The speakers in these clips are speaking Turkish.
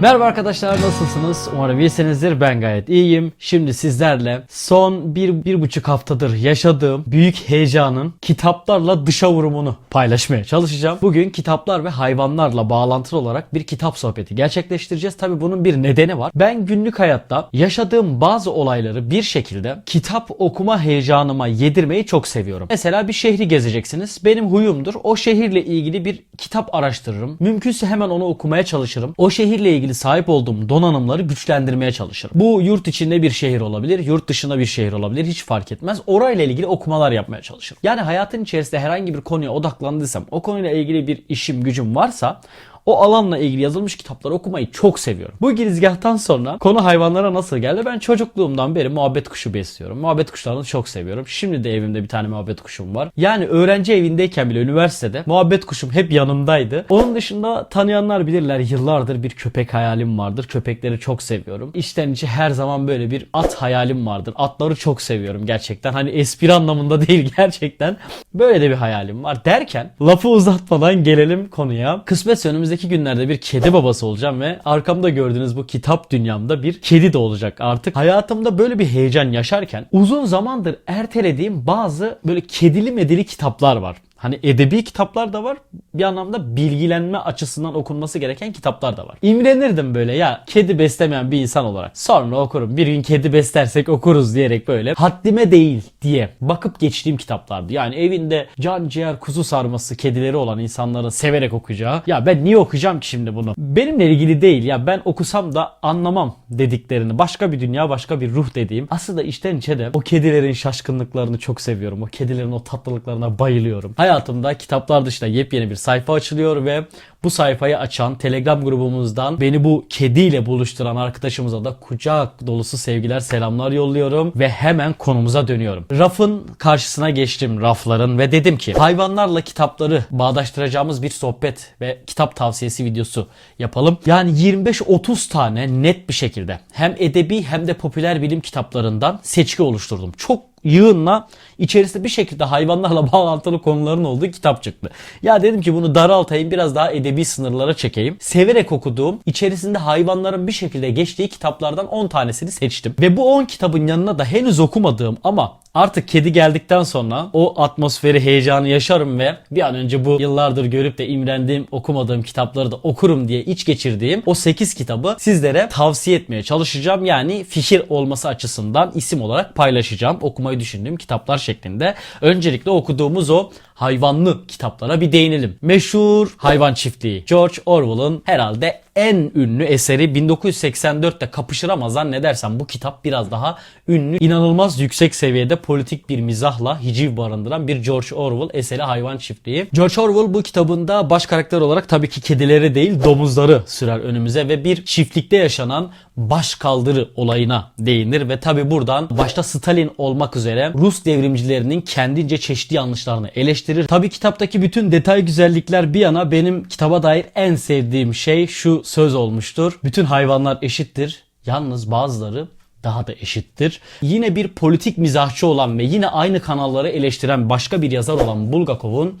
Merhaba arkadaşlar nasılsınız? Umarım iyisinizdir. Ben gayet iyiyim. Şimdi sizlerle son bir, bir buçuk haftadır yaşadığım büyük heyecanın kitaplarla dışa vurumunu paylaşmaya çalışacağım. Bugün kitaplar ve hayvanlarla bağlantılı olarak bir kitap sohbeti gerçekleştireceğiz. Tabi bunun bir nedeni var. Ben günlük hayatta yaşadığım bazı olayları bir şekilde kitap okuma heyecanıma yedirmeyi çok seviyorum. Mesela bir şehri gezeceksiniz. Benim huyumdur. O şehirle ilgili bir kitap araştırırım. Mümkünse hemen onu okumaya çalışırım. O şehirle ilgili sahip olduğum donanımları güçlendirmeye çalışırım. Bu yurt içinde bir şehir olabilir, yurt dışında bir şehir olabilir. Hiç fark etmez. Orayla ilgili okumalar yapmaya çalışırım. Yani hayatın içerisinde herhangi bir konuya odaklandıysam, o konuyla ilgili bir işim, gücüm varsa o alanla ilgili yazılmış kitapları okumayı çok seviyorum. Bu girizgahtan sonra konu hayvanlara nasıl geldi? Ben çocukluğumdan beri muhabbet kuşu besliyorum. Muhabbet kuşlarını çok seviyorum. Şimdi de evimde bir tane muhabbet kuşum var. Yani öğrenci evindeyken bile üniversitede muhabbet kuşum hep yanımdaydı. Onun dışında tanıyanlar bilirler yıllardır bir köpek hayalim vardır. Köpekleri çok seviyorum. İçten içe her zaman böyle bir at hayalim vardır. Atları çok seviyorum gerçekten. Hani espri anlamında değil gerçekten. Böyle de bir hayalim var derken lafı uzatmadan gelelim konuya. Kısmetse önümüzdeki günlerde bir kedi babası olacağım ve arkamda gördüğünüz bu kitap dünyamda bir kedi de olacak artık. Hayatımda böyle bir heyecan yaşarken uzun zamandır ertelediğim bazı böyle kedili medeli kitaplar var. Hani edebi kitaplar da var. Bir anlamda bilgilenme açısından okunması gereken kitaplar da var. İmrenirdim böyle ya kedi beslemeyen bir insan olarak. Sonra okurum. Bir gün kedi beslersek okuruz diyerek böyle haddime değil diye bakıp geçtiğim kitaplardı. Yani evinde can ciğer kuzu sarması kedileri olan insanların severek okuyacağı. Ya ben niye okuyacağım ki şimdi bunu? Benimle ilgili değil ya ben okusam da anlamam dediklerini. Başka bir dünya başka bir ruh dediğim. Aslında içten içe de o kedilerin şaşkınlıklarını çok seviyorum. O kedilerin o tatlılıklarına bayılıyorum. Hayatımda kitaplar dışında yepyeni bir sayfa açılıyor ve bu sayfayı açan Telegram grubumuzdan beni bu kediyle buluşturan arkadaşımıza da kucak dolusu sevgiler selamlar yolluyorum ve hemen konumuza dönüyorum. Rafın karşısına geçtim rafların ve dedim ki hayvanlarla kitapları bağdaştıracağımız bir sohbet ve kitap tavsiyesi videosu yapalım. Yani 25-30 tane net bir şekilde hem edebi hem de popüler bilim kitaplarından seçki oluşturdum. Çok yığınla içerisinde bir şekilde hayvanlarla bağlantılı konuların olduğu kitap çıktı. Ya dedim ki bunu daraltayım biraz daha edebi sınırlara çekeyim. Severek okuduğum içerisinde hayvanların bir şekilde geçtiği kitaplardan 10 tanesini seçtim. Ve bu 10 kitabın yanına da henüz okumadığım ama artık kedi geldikten sonra o atmosferi heyecanı yaşarım ve bir an önce bu yıllardır görüp de imrendiğim okumadığım kitapları da okurum diye iç geçirdiğim o 8 kitabı sizlere tavsiye etmeye çalışacağım. Yani fikir olması açısından isim olarak paylaşacağım. Okumayı düşündüğüm kitaplar şeklinde. Öncelikle okuduğumuz o hayvanlı kitaplara bir değinelim. Meşhur Hayvan Çiftliği. George Orwell'ın herhalde en ünlü eseri 1984'te kapışır ama zannedersem bu kitap biraz daha ünlü. inanılmaz yüksek seviyede politik bir mizahla hiciv barındıran bir George Orwell eseri Hayvan Çiftliği. George Orwell bu kitabında baş karakter olarak tabii ki kedileri değil domuzları sürer önümüze ve bir çiftlikte yaşanan baş kaldırı olayına değinir ve tabi buradan başta Stalin olmak üzere Rus devrimcilerinin kendince çeşitli yanlışlarını eleştirir. Tabi kitaptaki bütün detay güzellikler bir yana benim kitaba dair en sevdiğim şey şu söz olmuştur. Bütün hayvanlar eşittir. Yalnız bazıları daha da eşittir. Yine bir politik mizahçı olan ve yine aynı kanalları eleştiren başka bir yazar olan Bulgakov'un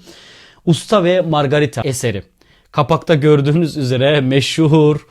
Usta ve Margarita eseri. Kapakta gördüğünüz üzere meşhur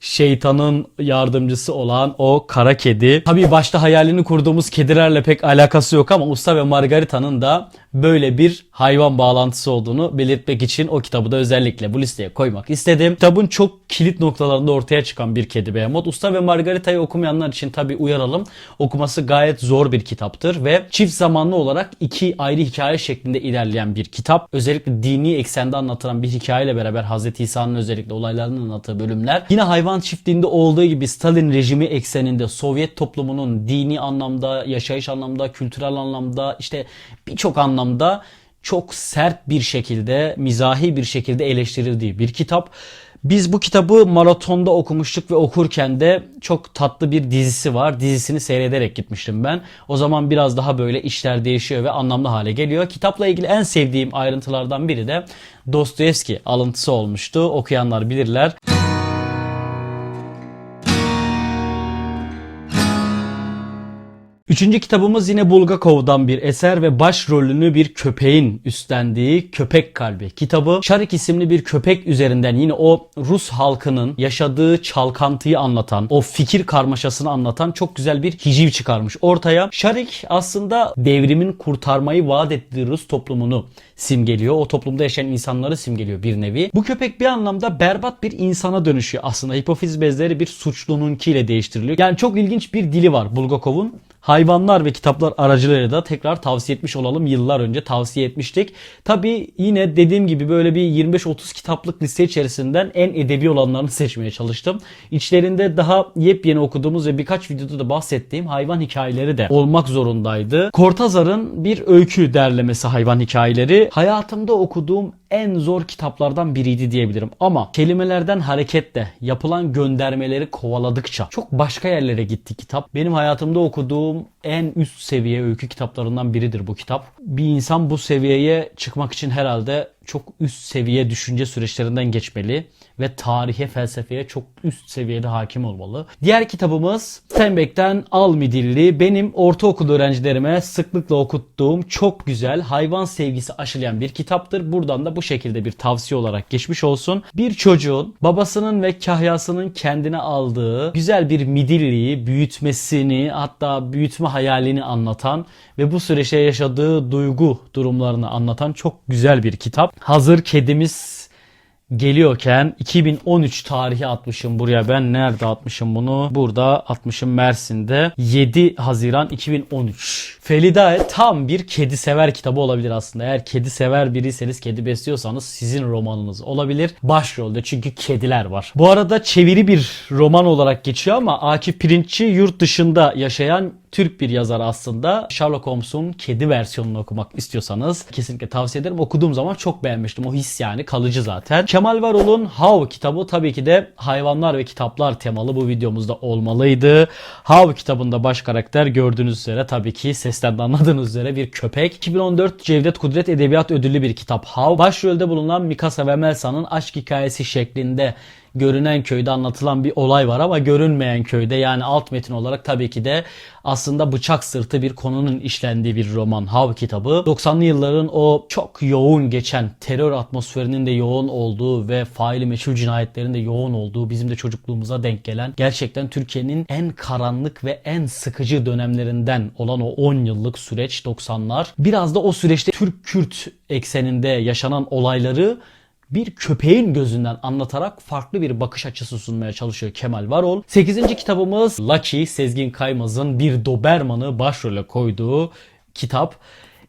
şeytanın yardımcısı olan o kara kedi. Tabii başta hayalini kurduğumuz kedilerle pek alakası yok ama Usta ve Margarita'nın da böyle bir hayvan bağlantısı olduğunu belirtmek için o kitabı da özellikle bu listeye koymak istedim. Kitabın çok kilit noktalarında ortaya çıkan bir kedi Behemoth. Usta ve Margarita'yı okumayanlar için tabii uyaralım. Okuması gayet zor bir kitaptır ve çift zamanlı olarak iki ayrı hikaye şeklinde ilerleyen bir kitap. Özellikle dini eksende anlatılan bir hikayeyle beraber Hz. İsa'nın özellikle olaylarını anlattığı bölümler. Yine hayvan çiftliğinde olduğu gibi Stalin rejimi ekseninde Sovyet toplumunun dini anlamda, yaşayış anlamda, kültürel anlamda işte birçok anlamda çok sert bir şekilde, mizahi bir şekilde eleştirildiği bir kitap. Biz bu kitabı maratonda okumuştuk ve okurken de çok tatlı bir dizisi var. Dizisini seyrederek gitmiştim ben. O zaman biraz daha böyle işler değişiyor ve anlamlı hale geliyor. Kitapla ilgili en sevdiğim ayrıntılardan biri de Dostoyevski alıntısı olmuştu. Okuyanlar bilirler. Üçüncü kitabımız yine Bulgakov'dan bir eser ve başrolünü bir köpeğin üstlendiği Köpek Kalbi kitabı. Şarik isimli bir köpek üzerinden yine o Rus halkının yaşadığı çalkantıyı anlatan, o fikir karmaşasını anlatan çok güzel bir hiciv çıkarmış ortaya. Şarik aslında devrimin kurtarmayı vaat ettiği Rus toplumunu simgeliyor. O toplumda yaşayan insanları simgeliyor bir nevi. Bu köpek bir anlamda berbat bir insana dönüşüyor aslında. Hipofiz bezleri bir suçlununkiyle değiştiriliyor. Yani çok ilginç bir dili var Bulgakov'un. Hayvanlar ve kitaplar aracılığıyla da tekrar tavsiye etmiş olalım. Yıllar önce tavsiye etmiştik. Tabi yine dediğim gibi böyle bir 25-30 kitaplık liste içerisinden en edebi olanlarını seçmeye çalıştım. İçlerinde daha yepyeni okuduğumuz ve birkaç videoda da bahsettiğim hayvan hikayeleri de olmak zorundaydı. Cortazar'ın bir öykü derlemesi hayvan hikayeleri. Hayatımda okuduğum en zor kitaplardan biriydi diyebilirim. Ama kelimelerden hareketle yapılan göndermeleri kovaladıkça çok başka yerlere gitti kitap. Benim hayatımda okuduğum en üst seviye öykü kitaplarından biridir bu kitap. Bir insan bu seviyeye çıkmak için herhalde çok üst seviye düşünce süreçlerinden geçmeli ve tarihe, felsefeye çok üst seviyede hakim olmalı. Diğer kitabımız Steinbeck'ten Almidilli. Benim ortaokul öğrencilerime sıklıkla okuttuğum çok güzel hayvan sevgisi aşılayan bir kitaptır. Buradan da bu şekilde bir tavsiye olarak geçmiş olsun. Bir çocuğun babasının ve kahyasının kendine aldığı güzel bir midilliyi büyütmesini hatta büyütme hayalini anlatan ve bu süreçte yaşadığı duygu durumlarını anlatan çok güzel bir kitap. Hazır kedimiz geliyorken 2013 tarihi atmışım buraya. Ben nerede atmışım bunu? Burada atmışım Mersin'de. 7 Haziran 2013 Felidae tam bir kedi sever kitabı olabilir aslında. Eğer kedi sever biriyseniz kedi besliyorsanız sizin romanınız olabilir. Başrolde çünkü kediler var. Bu arada çeviri bir roman olarak geçiyor ama Akif Pirinççi yurt dışında yaşayan Türk bir yazar aslında. Sherlock Holmes'un kedi versiyonunu okumak istiyorsanız kesinlikle tavsiye ederim. Okuduğum zaman çok beğenmiştim. O his yani kalıcı zaten. Kemal Varol'un How kitabı tabii ki de hayvanlar ve kitaplar temalı bu videomuzda olmalıydı. How kitabında baş karakter gördüğünüz üzere tabii ki sesten de anladığınız üzere bir köpek. 2014 Cevdet Kudret Edebiyat Ödüllü bir kitap How. Başrolde bulunan Mikasa ve Melsa'nın aşk hikayesi şeklinde görünen köyde anlatılan bir olay var ama görünmeyen köyde yani alt metin olarak tabii ki de aslında bıçak sırtı bir konunun işlendiği bir roman Hav kitabı. 90'lı yılların o çok yoğun geçen terör atmosferinin de yoğun olduğu ve faili meçhul cinayetlerin de yoğun olduğu bizim de çocukluğumuza denk gelen gerçekten Türkiye'nin en karanlık ve en sıkıcı dönemlerinden olan o 10 yıllık süreç 90'lar. Biraz da o süreçte Türk-Kürt ekseninde yaşanan olayları bir köpeğin gözünden anlatarak farklı bir bakış açısı sunmaya çalışıyor Kemal Varol. 8. kitabımız Lucky Sezgin Kaymaz'ın bir Doberman'ı başrole koyduğu kitap.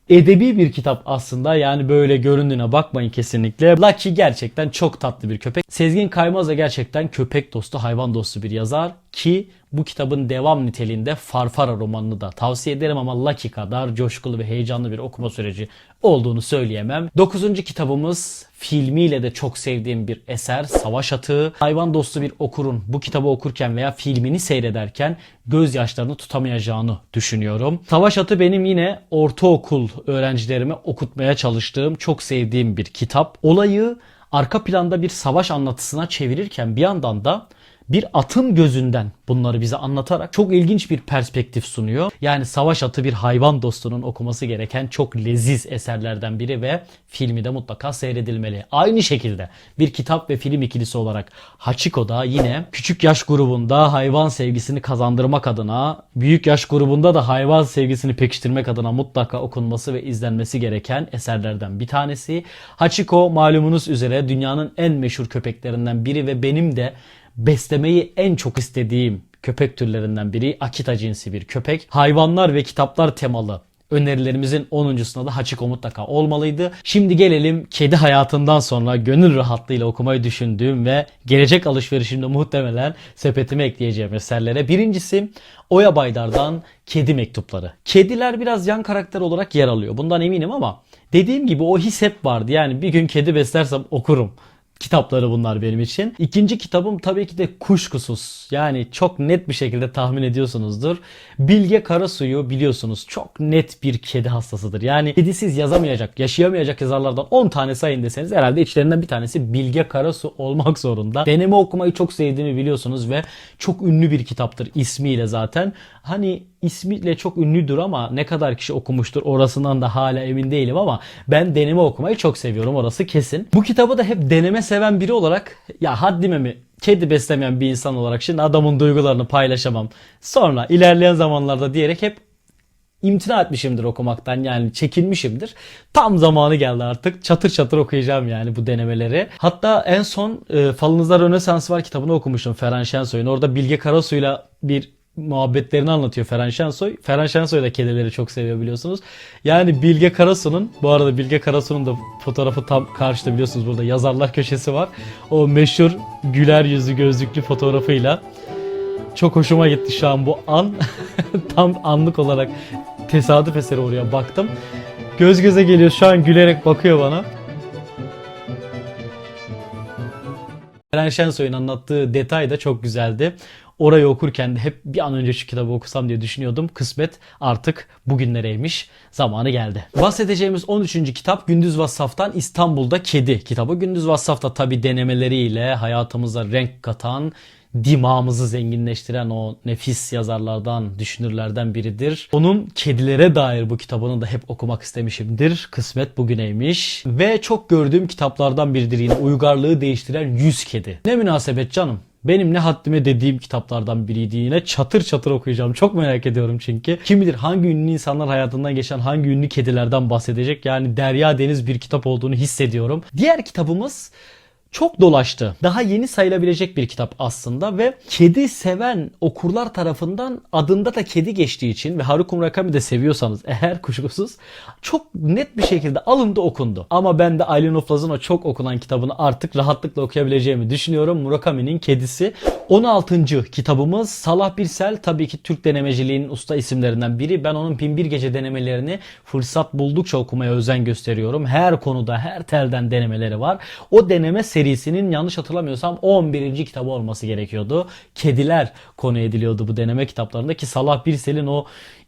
Edebi bir kitap aslında yani böyle göründüğüne bakmayın kesinlikle. Lucky gerçekten çok tatlı bir köpek. Sezgin Kaymaz da gerçekten köpek dostu, hayvan dostu bir yazar ki bu kitabın devam niteliğinde Farfara romanını da tavsiye ederim ama Lucky kadar coşkulu ve heyecanlı bir okuma süreci olduğunu söyleyemem. Dokuzuncu kitabımız filmiyle de çok sevdiğim bir eser Savaş Atığı. Hayvan dostu bir okurun bu kitabı okurken veya filmini seyrederken gözyaşlarını tutamayacağını düşünüyorum. Savaş Atı benim yine ortaokul öğrencilerime okutmaya çalıştığım çok sevdiğim bir kitap. Olayı arka planda bir savaş anlatısına çevirirken bir yandan da bir atın gözünden bunları bize anlatarak çok ilginç bir perspektif sunuyor. Yani Savaş Atı bir hayvan dostunun okuması gereken çok leziz eserlerden biri ve filmi de mutlaka seyredilmeli. Aynı şekilde bir kitap ve film ikilisi olarak Hachiko da yine küçük yaş grubunda hayvan sevgisini kazandırmak adına, büyük yaş grubunda da hayvan sevgisini pekiştirmek adına mutlaka okunması ve izlenmesi gereken eserlerden bir tanesi. Hachiko malumunuz üzere dünyanın en meşhur köpeklerinden biri ve benim de beslemeyi en çok istediğim köpek türlerinden biri Akita cinsi bir köpek. Hayvanlar ve kitaplar temalı önerilerimizin 10.sunda da Hachiko mutlaka olmalıydı. Şimdi gelelim kedi hayatından sonra gönül rahatlığıyla okumayı düşündüğüm ve gelecek alışverişimde muhtemelen sepetime ekleyeceğim eserlere. Birincisi Oya Baydar'dan Kedi Mektupları. Kediler biraz yan karakter olarak yer alıyor. Bundan eminim ama dediğim gibi o his hep vardı. Yani bir gün kedi beslersem okurum kitapları bunlar benim için. İkinci kitabım tabii ki de kuşkusuz. Yani çok net bir şekilde tahmin ediyorsunuzdur. Bilge Karasu'yu biliyorsunuz çok net bir kedi hastasıdır. Yani kedisiz yazamayacak, yaşayamayacak yazarlardan 10 tane sayın deseniz herhalde içlerinden bir tanesi Bilge Karasu olmak zorunda. Deneme okumayı çok sevdiğimi biliyorsunuz ve çok ünlü bir kitaptır ismiyle zaten. Hani ismiyle çok ünlüdür ama ne kadar kişi okumuştur orasından da hala emin değilim ama ben deneme okumayı çok seviyorum orası kesin. Bu kitabı da hep deneme seven biri olarak ya haddime mi kedi beslemeyen bir insan olarak şimdi adamın duygularını paylaşamam. Sonra ilerleyen zamanlarda diyerek hep imtina etmişimdir okumaktan yani çekinmişimdir. Tam zamanı geldi artık. Çatır çatır okuyacağım yani bu denemeleri. Hatta en son e, Falınızda Rönesans var kitabını okumuştum Ferhan Şensoy'un. Orada Bilge Karasu'yla bir muhabbetlerini anlatıyor Ferhan Şensoy. Ferhan Şensoy da kedileri çok seviyor biliyorsunuz. Yani Bilge Karasu'nun bu arada Bilge Karasu'nun da fotoğrafı tam karşıda biliyorsunuz burada yazarlar köşesi var. O meşhur güler yüzlü gözlüklü fotoğrafıyla çok hoşuma gitti şu an bu an. Tam anlık olarak tesadüf eseri oraya baktım. Göz göze geliyor şu an gülerek bakıyor bana. Eren Şensoy'un anlattığı detay da çok güzeldi. Orayı okurken de hep bir an önce şu kitabı okusam diye düşünüyordum. Kısmet artık bugünlereymiş. Zamanı geldi. Bahsedeceğimiz 13. kitap Gündüz Vassaf'tan İstanbul'da Kedi kitabı. Gündüz Vassaf'ta tabi denemeleriyle hayatımıza renk katan, dimağımızı zenginleştiren o nefis yazarlardan, düşünürlerden biridir. Onun kedilere dair bu kitabını da hep okumak istemişimdir. Kısmet bugüneymiş. Ve çok gördüğüm kitaplardan biridir yine uygarlığı değiştiren 100 kedi. Ne münasebet canım. Benim ne haddime dediğim kitaplardan biriydi yine. Çatır çatır okuyacağım. Çok merak ediyorum çünkü. Kim bilir hangi ünlü insanlar hayatından geçen hangi ünlü kedilerden bahsedecek. Yani derya deniz bir kitap olduğunu hissediyorum. Diğer kitabımız çok dolaştı. Daha yeni sayılabilecek bir kitap aslında ve kedi seven okurlar tarafından adında da kedi geçtiği için ve Haruki Murakami de seviyorsanız eğer kuşkusuz çok net bir şekilde alındı okundu. Ama ben de Island of Laz'ın o çok okunan kitabını artık rahatlıkla okuyabileceğimi düşünüyorum. Murakami'nin Kedisi. 16. kitabımız Salah Birsel tabii ki Türk denemeciliğinin usta isimlerinden biri. Ben onun Bin Bir Gece denemelerini fırsat buldukça okumaya özen gösteriyorum. Her konuda her telden denemeleri var. O deneme serisinin yanlış hatırlamıyorsam 11. kitabı olması gerekiyordu. Kediler konu ediliyordu bu deneme kitaplarında ki Salah Birsel'in o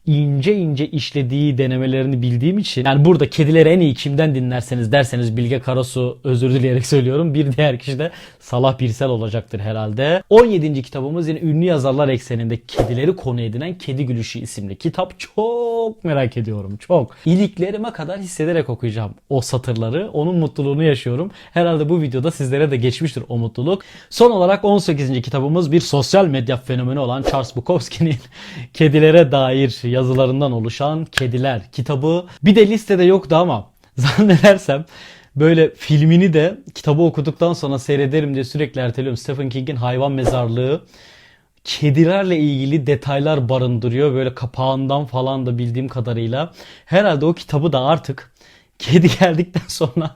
ince ince işlediği denemelerini bildiğim için yani burada kedileri en iyi kimden dinlerseniz derseniz Bilge Karasu özür dileyerek söylüyorum. Bir diğer kişi de Salah Birsel olacaktır herhalde. 17. kitabımız yine ünlü yazarlar ekseninde kedileri konu edinen Kedi Gülüşü isimli kitap. Çok merak ediyorum. Çok. İliklerime kadar hissederek okuyacağım o satırları. Onun mutluluğunu yaşıyorum. Herhalde bu videoda sizlere de geçmiştir o mutluluk. Son olarak 18. kitabımız bir sosyal medya fenomeni olan Charles Bukowski'nin kedilere dair yazılarından oluşan Kediler kitabı. Bir de listede yoktu ama zannedersem böyle filmini de kitabı okuduktan sonra seyrederim diye sürekli erteliyorum. Stephen King'in Hayvan Mezarlığı kedilerle ilgili detaylar barındırıyor. Böyle kapağından falan da bildiğim kadarıyla. Herhalde o kitabı da artık kedi geldikten sonra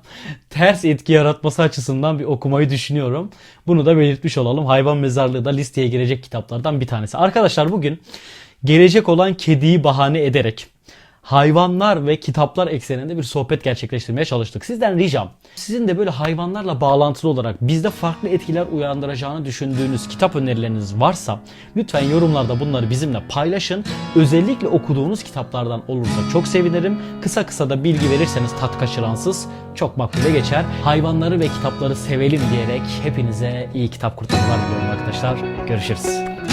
ters etki yaratması açısından bir okumayı düşünüyorum. Bunu da belirtmiş olalım. Hayvan Mezarlığı da listeye girecek kitaplardan bir tanesi. Arkadaşlar bugün gelecek olan kediyi bahane ederek hayvanlar ve kitaplar ekseninde bir sohbet gerçekleştirmeye çalıştık. Sizden ricam sizin de böyle hayvanlarla bağlantılı olarak bizde farklı etkiler uyandıracağını düşündüğünüz kitap önerileriniz varsa lütfen yorumlarda bunları bizimle paylaşın. Özellikle okuduğunuz kitaplardan olursa çok sevinirim. Kısa kısa da bilgi verirseniz tat kaçıransız çok makbule geçer. Hayvanları ve kitapları sevelim diyerek hepinize iyi kitap kurtarmalar diliyorum arkadaşlar. Görüşürüz.